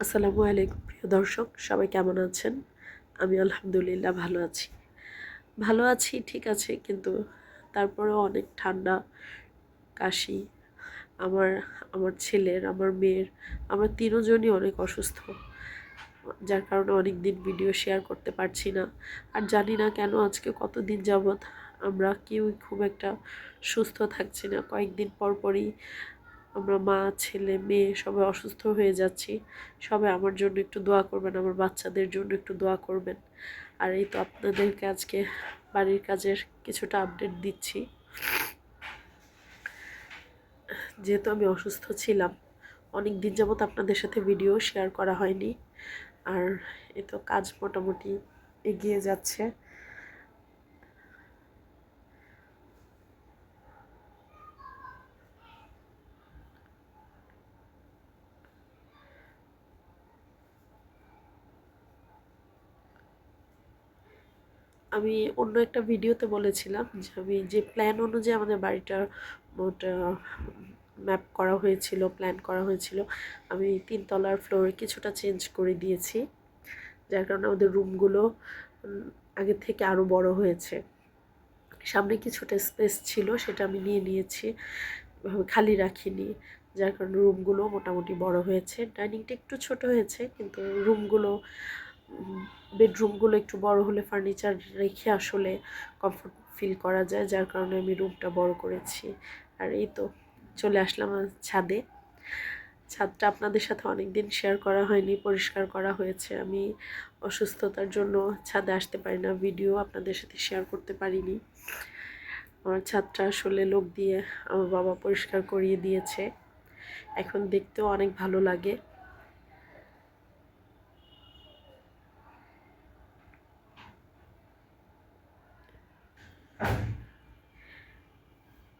আসসালামু আলাইকুম, প্রিয় দর্শক, সবাই কেমন আছেন? আমি আলহামদুলিল্লাহ ভালো আছি। ভালো আছি, ঠিক আছে, কিন্তু তারপরেও অনেক ঠান্ডা, কাশি। আমার আমার ছেলের, আমার মেয়ের, আমার তিনজনই অনেক অসুস্থ। যার কারণে অনেক দিন ভিডিও শেয়ার করতে পারছি না। আর জানি না কেন আজকে কতদিন যাবৎ আমরা কেউই খুব একটা সুস্থ থাকছি না। কয়েকদিন পর পরই আমরা মা, ছেলে, মেয়ে সবাই অসুস্থ হয়ে যাচ্ছি। সবাই আমার জন্য একটু দোয়া করবেন, আমার বাচ্চাদের জন্য একটু দোয়া করবেন। আর এই তো আপনাদেরকে আজকে বাড়ির কাজের কিছুটা আপডেট দিচ্ছি। যেহেতু আমি অসুস্থ ছিলাম অনেক দিন যাবৎ আপনাদের সাথে ভিডিও শেয়ার করা হয়নি। আর এ তো কাজ মোটামুটি এগিয়ে যাচ্ছে। আমি অন্য একটা ভিডিওতে বলেছিলাম যে আমি যে প্ল্যান অনুযায়ী আমাদের বাড়িটার মোটা ম্যাপ করা হয়েছিল প্ল্যান করা হয়েছিল, আমি তিনতলার ফ্লোরে কিছুটা চেঞ্জ করে দিয়েছি, যার কারণে আমাদের রুমগুলো আগে থেকে আরও বড় হয়েছে। সামনে কিছুটা স্পেস ছিল, সেটা আমি নিয়ে নিয়েছি খালি রাখিনি, যার কারণে রুমগুলো মোটামুটি বড় হয়েছে। ডাইনিংটা একটু ছোট হয়েছে, কিন্তু রুমগুলো বেডরুমগুলো একটু বড় হলে ফার্নিচার রেখে আসলে কমফোর্ট ফিল করা যায়, যার কারণে আমি রুমটা বড় করেছি। আর এই তো, চলে আসলাম ছাদে। ছাদটা আপনাদের সাথে অনেক দিন শেয়ার করা হয়নি, পরিষ্কার করা হয়েছে। আমি অসুস্থতার জন্য ছাদে আসতে পারি না ভিডিও আপনাদের সাথে শেয়ার করতে পারিনি। আমার ছাদটা আসলে লোক দিয়ে আমার বাবা পরিষ্কার করিয়ে দিয়েছে। এখন দেখতেও অনেক ভালো লাগে।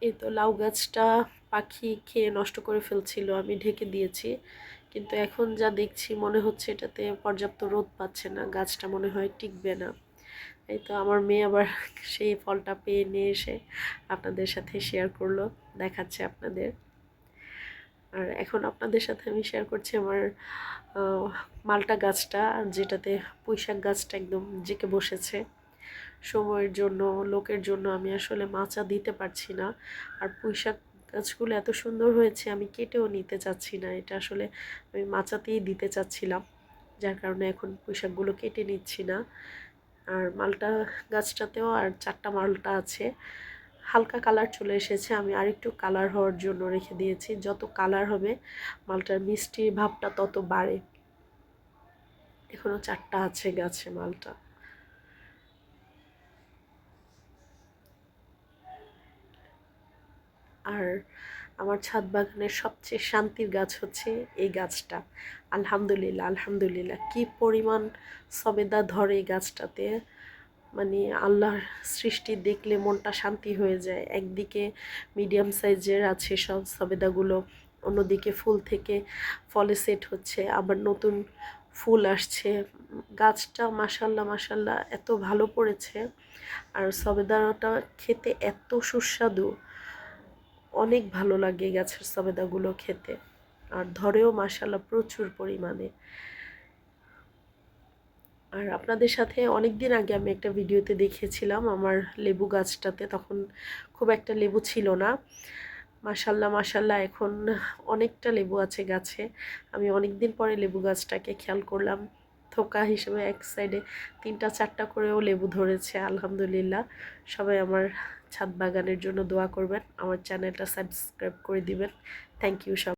এই তো লাউ গাছটা পাখি খেয়ে নষ্ট করে ফেলছিল, আমি ঢেকে দিয়েছি। কিন্তু এখন যা দেখছি মনে হচ্ছে এটাতে পর্যাপ্ত রোদ পাচ্ছে না, গাছটা মনে হয় টিকবে না। এই তো আমার মেয়ে আবার সেই ফলটা পেয়ে নিয়ে এসে আপনাদের সাথে শেয়ার করল, দেখাচ্ছে আপনাদের। আর এখন আপনাদের সাথে আমি শেয়ার করছি আমার মালটা গাছটা, যেটাতে পুঁইশাক গাছটা একদম জেকে বসেছে। সময়ের জন্য, লোকের জন্য আমি আসলে মাচা দিতে পারছি না। আর পুঁইশাক গাছগুলো এত সুন্দর হয়েছে, আমি কেটেও নিতে চাচ্ছি না। এটা আসলে আমি মাচাতেই দিতে চাচ্ছিলাম, যার কারণে এখন পুঁইশাকগুলো কেটে নিচ্ছি না। আর মালটা গাছটাতেও আর চারটা মালটা আছে। হালকা কালার চলে এসেছে, আমি আরেকটু কালার হওয়ার জন্য রেখে দিয়েছি। যত কালার হবে, মালটার মিষ্টির ভাবটা তত বাড়ে। এখনও চারটা আছে গাছে মালটা। আর আমার ছাদ বাগানের সবচেয়ে শান্তির গাছ হচ্ছে এই গাছটা। আলহামদুলিল্লাহ আলহামদুলিল্লাহ। কি পরিমাণ সবেদা ধরে এই গাছটাতে। মানে আল্লাহর সৃষ্টি দেখলে মনটা শান্তি হয়ে যায়। একদিকে মিডিয়াম সাইজের আছে সব সবেদাগুলো, অন্যদিকে ফুল থেকে ফলে সেট হচ্ছে, আবার নতুন ফুল আসছে। গাছটা মাসাল্লাহ মাসাল্লাহ এত ভালো পড়েছে। আর সবেদাটা খেতে এত সুস্বাদু। অনেক ভালো লাগে গাছের সবেদাগুলো খেতে। আর ধরেও মাসাল্লাহ প্রচুর পরিমাণে। আর আপনাদের সাথে অনেক দিন আগে আমি একটা ভিডিওতে দেখিয়েছিলাম আমার লেবু গাছটাতে, তখন খুব একটা লেবু ছিল না। মাসাল্লাহ মাসাল্লাহ এখন অনেকটা লেবু আছে গাছে। আমি অনেক দিন পরে লেবু গাছটাকে খেয়াল করলাম। থোকা হিসেবে এক সাইডে তিনটা চারটা করেও লেবু ধরেছে, আলহামদুলিল্লাহ। সবাই আমার ছাদ বাগানের জন্য দোয়া করবেন। আমার চ্যানেলটা সাবস্ক্রাইব করে দিবেন। থ্যাংক ইউ সব